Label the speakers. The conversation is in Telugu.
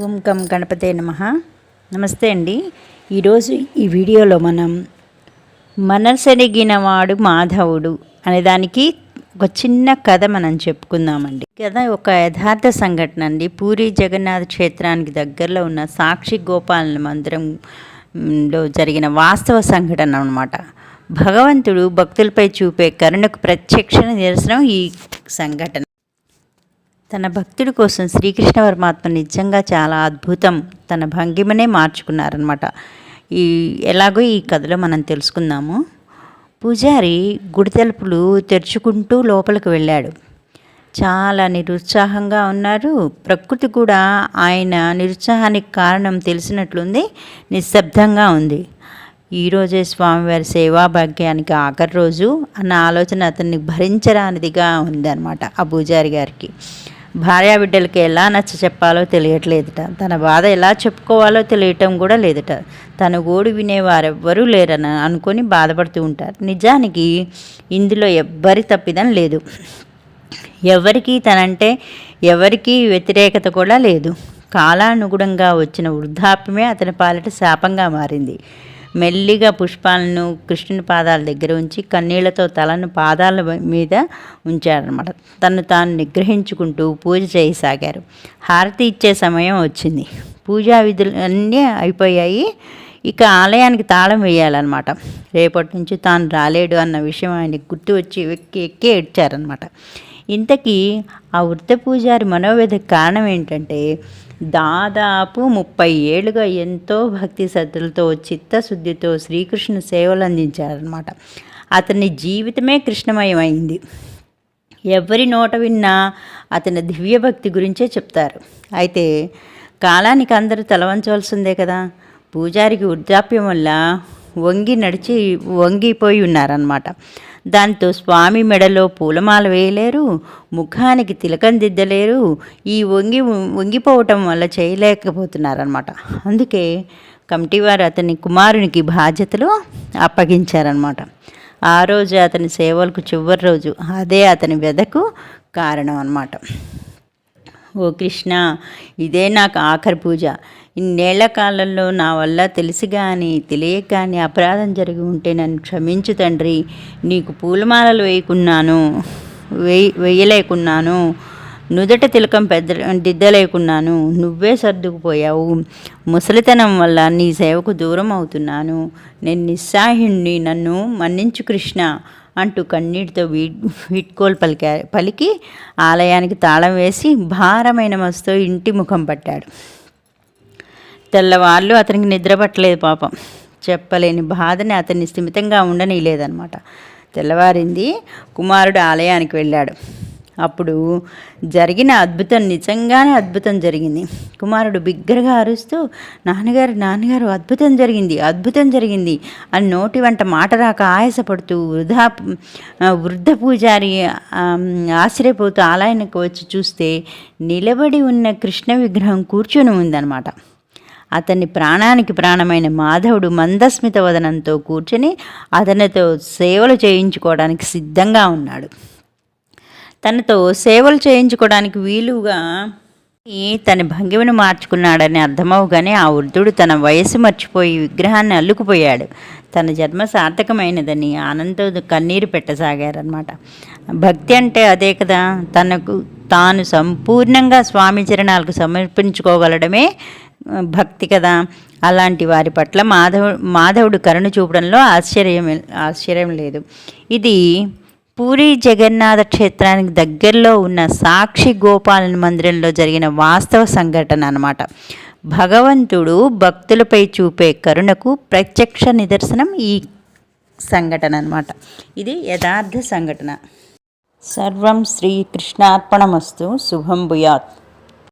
Speaker 1: ఓం కం గణపతే నమ. నమస్తే అండి. ఈరోజు ఈ వీడియోలో మనం మనసెరిగినవాడు మాధవుడు అనే దానికి ఒక చిన్న కథ మనం చెప్పుకుందామండి. కథ ఒక యథార్థ సంఘటన అండి. పూరి జగన్నాథ్ క్షేత్రానికి దగ్గరలో ఉన్న సాక్షి గోపాల మందిరం జరిగిన వాస్తవ సంఘటన అనమాట భగవంతుడు భక్తులపై చూపే కరుణకు ప్రత్యక్ష నిదర్శనం ఈ సంఘటన. తన భక్తుడి కోసం శ్రీకృష్ణ పరమాత్మ నిజంగా చాలా అద్భుతం. తన భంగిమనే మార్చుకున్నారనమాట ఈ ఎలాగో ఈ కథలో మనం తెలుసుకుందాము. పూజారి గుడి తలుపులు తెరుచుకుంటూ లోపలికి వెళ్ళాడు. చాలా నిరుత్సాహంగా ఉన్నారు. ప్రకృతి కూడా ఆయన నిరుత్సాహానికి కారణం తెలిసినట్లుంది. నిశ్శబ్దంగా ఉంది. ఈరోజే స్వామివారి సేవా భాగ్యానికి ఆఖరి రోజు అన్న ఆలోచన అతన్ని భరించరానిదిగా ఉందన్నమాట ఆ పూజారి గారికి. భార్యాబిడ్డలకి ఎలా నచ్చ చెప్పాలో తెలియట్లేదుట. తన బాధ ఎలా చెప్పుకోవాలో తెలియటం కూడా లేదుట. తన గోడు వినేవారెవ్వరూ లేరని అనుకొని బాధపడుతూ ఉంటారు. నిజానికి ఇందులో ఎవ్వరి తప్పిదం లేదు. ఎవరికీ తనంటే ఎవరికీ వ్యతిరేకత కూడా లేదు. కాలానుగుణంగా వచ్చిన వృద్ధాప్యమే అతని పాలిట శాపంగా మారింది. మెల్లిగా పుష్పాలను కృష్ణుని పాదాల దగ్గర ఉంచి కన్నీళ్ళతో తలను పాదాల మీద ఉంచారనమాట తను తాను నిగ్రహించుకుంటూ పూజ చేయసాగారు. హారతి ఇచ్చే సమయం వచ్చింది. పూజా విధులు అన్నీ అయిపోయాయి. ఇక ఆలయానికి తాళం వేయాలన్నమాట. రేపటి నుంచి తాను రాలేడు అన్న విషయం ఆయనకు గుర్తు వచ్చి ఎక్కి ఎక్కి ఏడ్చారనమాట ఇంతకీ ఆ వృత్త పూజారి మనోవేదకు కారణం ఏంటంటే దాదాపు ముప్పై ఏళ్ళుగా ఎంతో భక్తి శ్రద్ధలతో చిత్తశుద్ధితో శ్రీకృష్ణ సేవలు అందించారనమాట అతని జీవితమే కృష్ణమయమైంది. ఎవరి నోట విన్నా అతని దివ్యభక్తి గురించే చెప్తారు. అయితే కాలానికి అందరూ తలవంచవలసిందే కదా. పూజారికి వృద్ధాప్యం వల్ల వంగి నడిచి వంగిపోయి ఉన్నారనమాట దాంతో స్వామి మెడలో పూలమాల వేయలేరు ముఖానికి తిలకం దిద్దలేరు ఈ వంగి వంగిపోవటం వల్ల చేయలేకపోతున్నారనమాట అందుకే కమిటీ వారు అతని కుమారునికి బాధ్యతలు అప్పగించారనమాట ఆ రోజు అతని సేవలకు చివరి రోజు అదే అతని వెదకు కారణం అనమాట ఓ కృష్ణ ఇదే నాకు ఆఖరి పూజ. ఇన్నేళ్ళ కాలంలో నా వల్ల తెలిసి కానీ తెలియక కానీ అపరాధం జరిగి ఉంటే నన్ను క్షమించు తండ్రి. నీకు పూలమాలలు వేయకున్నాను వేయ వేయలేకున్నాను. నుదట తిలకం పెద్ద దిద్దలేకున్నాను. నువ్వే సర్దుకుపోయావు. ముసలితనం వల్ల నీ సేవకు దూరం అవుతున్నాను. నేను నిస్సాహిణ్ణి నన్ను మన్నించు కృష్ణ అంటూ కన్నీటితో వీ వీడ్కోలు పలికా పలికి ఆలయానికి తాళం వేసి భారమైన మస్తుతో ఇంటి ముఖం పట్టాడు. తెల్లవాళ్ళు అతనికి నిద్ర పట్టలేదు పాపం. చెప్పలేని బాధని అతన్ని స్థిమితంగా ఉండనీయలేదనమాట తెల్లవారింది కుమారుడు ఆలయానికి వెళ్ళాడు. అప్పుడు జరిగిన అద్భుతం నిజంగానే అద్భుతం జరిగింది. కుమారుడు బిగ్గరగా అరుస్తూ నాన్నగారు నాన్నగారు అద్భుతం జరిగింది అద్భుతం జరిగింది అని నోటి వెంట మాట రాక ఆయాసపడుతూ వృధా వృద్ధ పూజారి ఆశ్చర్యపోతూ ఆలయానికి వచ్చి చూస్తే నిలబడి ఉన్న కృష్ణ విగ్రహం కూర్చొని ఉందన్నమాట. అతని ప్రాణానికి ప్రాణమైన మాధవుడు మందస్మిత వదనంతో కూర్చొని అతనితో సేవలు చేయించుకోవడానికి సిద్ధంగా ఉన్నాడు. తనతో సేవలు చేయించుకోవడానికి వీలుగా తన భంగిమను మార్చుకున్నాడని అర్థమవుగానే ఆ వృద్ధుడు తన వయసు మర్చిపోయి విగ్రహాన్ని అల్లుకుపోయాడు. తన జన్మ సార్థకమైనదని ఆనందంతో కన్నీరు పెట్టసాగారనమాట భక్తి అంటే అదే కదా తనకు తాను సంపూర్ణంగా స్వామి చరణాలకు సమర్పించుకోగలడమే భక్తి కదా అలాంటి వారి పట్ల మాధవ మాధవుడు కరుణ చూపడంలో ఆశ్చర్యం ఆశ్చర్యం లేదు. ఇది పూరి జగన్నాథ క్షేత్రానికి దగ్గరలో ఉన్న సాక్షి గోపాలన మందిరంలో జరిగిన వాస్తవ సంఘటన అనమాట భగవంతుడు భక్తులపై చూపే కరుణకు ప్రత్యక్ష నిదర్శనం ఈ సంఘటన అనమాట ఇది యథార్థ సంఘటన. సర్వం శ్రీకృష్ణార్పణమస్తు శుభం భూయాత్.